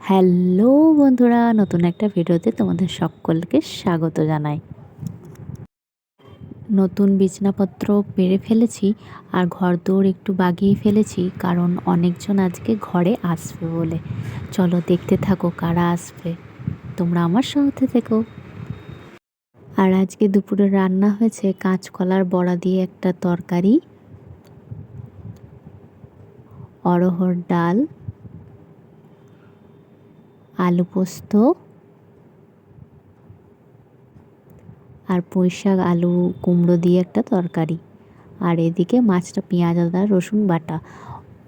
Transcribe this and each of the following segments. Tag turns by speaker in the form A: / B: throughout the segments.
A: Hello বন্ধুরা, নতুন একটা ভিডিওতে তোমাদের সকলকে স্বাগত জানাই। নতুন বিছনাপত্র পেরে ফেলেছি আর ঘর দৌড় একটু বাগিয়ে ফেলেছি কারণ অনেকজন আজকে ঘরে আসবে বলে। চলো দেখতে থাকো কারা আসবে। তোমরা আমার সঙ্গে থেকো। আর আজকে দুপুরে রান্না হয়েছে কাঁচকলার বড়া দিয়ে একটা তরকারি অরহর ডাল আলু পোস্ত আর পুঁই শাক, আলু কুমড়ো দিয়ে একটা তরকারি। আর এদিকে মাছটা পেঁয়াজ, আদা, রসুন, বাটা।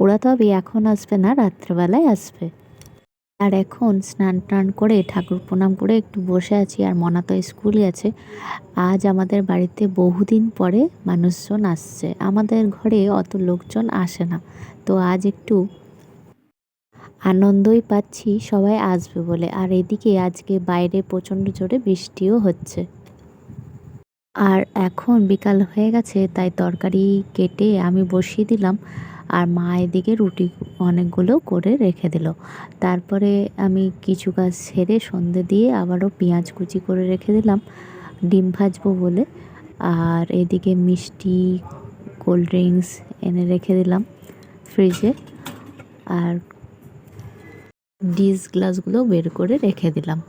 A: ওরা তবে এখন আসবে না, রাত্রেবেলায় আসবে। আর এখন স্নান টান করে ঠাকুর প্রণাম করে একটু বসে আছি আর মনা তো আছে। আজ আমাদের বাড়িতে বহুদিন পরে মানুষজন আসছে। আমাদের ঘরে অত লোকজন আসে না। তো আজ একটু আনন্দই পাচ্ছি, সবাই আসবে বলে। আর এদিকে আজকে বাইরে প্রচণ্ড জোরে বৃষ্টিও হচ্ছে। আর এখন বিকাল হয়ে গেছে, তাই তরকারি কেটে আমি বসিয়ে দিলাম। আর মা এদিকে রুটি অনেকগুলো করে রেখে দিল। তারপরে আমি কিছু কাজ সেরে সন্ধে দিয়ে আবারও পেঁয়াজ কুচি করে রেখে দিলাম, ডিম ভাজবো বলে। আর এদিকে মিষ্টি, কোল্ড ড্রিঙ্কস এনে রেখে দিলাম ফ্রিজে। আর ডিস গ্লাসগুলো বের করে রেখে দিলাম।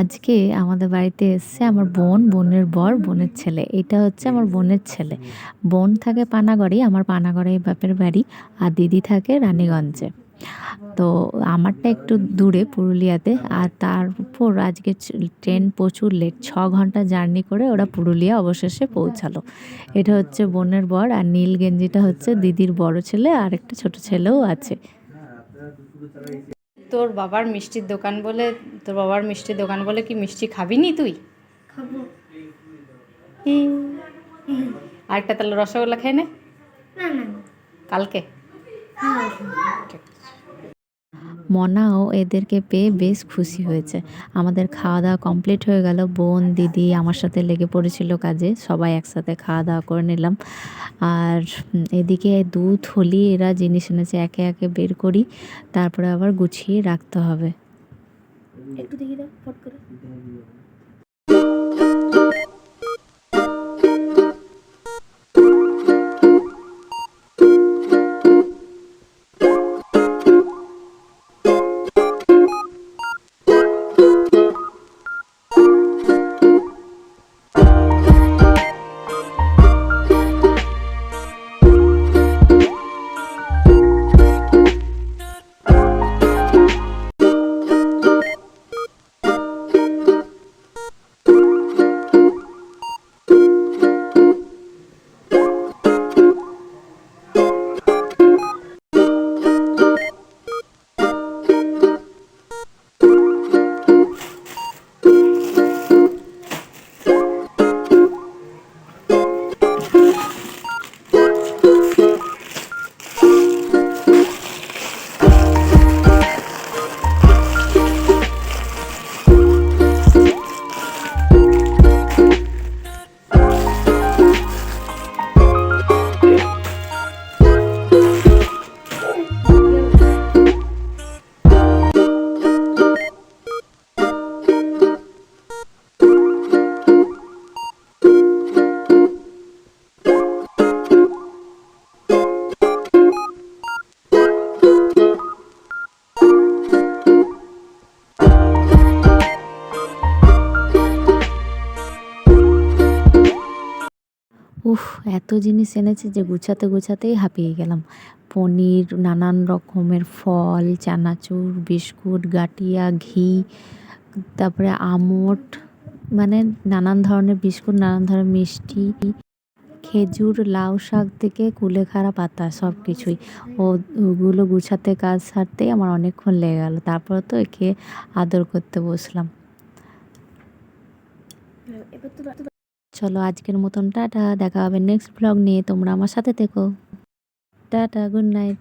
A: আজকে আমাদের বাড়িতে এসছে আমার বোন, বোনের বর, বোনের ছেলে। এটা হচ্ছে আমার বোনের ছেলে। বোন থাকে পানাগড়ে, আমার পানাগড়ে বাপের বাড়ি, আর দিদি থাকে রানীগঞ্জে। তো আমারটা একটু দূরে, পুরুলিয়াতে। আর তারপর আজকে ট্রেন প্রচুর লেট ছ ঘণ্টা জার্নি করে ওরা পুরুলিয়া অবশেষে পৌঁছালো। এটা হচ্ছে বোনের বর, আর নীল গেঞ্জিটা হচ্ছে দিদির বড় ছেলে, আর একটা ছোট ছেলেও আছে।
B: তোর বাবার মিষ্টির দোকান বলে তোর বাবার মিষ্টির দোকান বলে কি মিষ্টি খাবি। নি তুই আরেকটা তাহলে রসগোল্লা খেয়ে নে। কালকে?
C: হ্যাঁ
B: ঠিক আছে।
A: মনাও এদেরকে পেয়ে বেশ খুশি হয়েছে। আমাদের খাওয়া দাওয়া কমপ্লিট হয়ে গেল। বোন, দিদি আমার সাথে লেগে পড়েছিল কাজে। সবাই একসাথে খাওয়া দাওয়া করে নিলাম। আর এদিকে দুধ, হলি এরা জিনিস এনেছে, একে একে বের করি। তারপরে আবার গুছিয়ে রাখতে হবে।
C: একটু দেখি দাও করে।
A: উফ, এত জিনিস এনেছে যে গুছাতে গুছাতেই হাঁপিয়ে গেলাম। পনির, নানান রকমের ফল, চানাচুর, বিস্কুট গাটিয়া ঘি, তারপরে আমট মানে নানান ধরনের বিস্কুট, নানান ধরনের মিষ্টি, খেজুর, লাউ শাক থেকে কুলেখাড়া পাতা সব কিছুই ওগুলো গুছাতে, কাজ সারতেই আমার অনেকক্ষণ লেগে গেল। তারপর তো একে আদর করতে বসলাম। চলো আজকের মতন টাটা, দেখা হবে নেক্সট ব্লগ নিয়ে, তোমরা আমার সাথে থেকো। Tata good night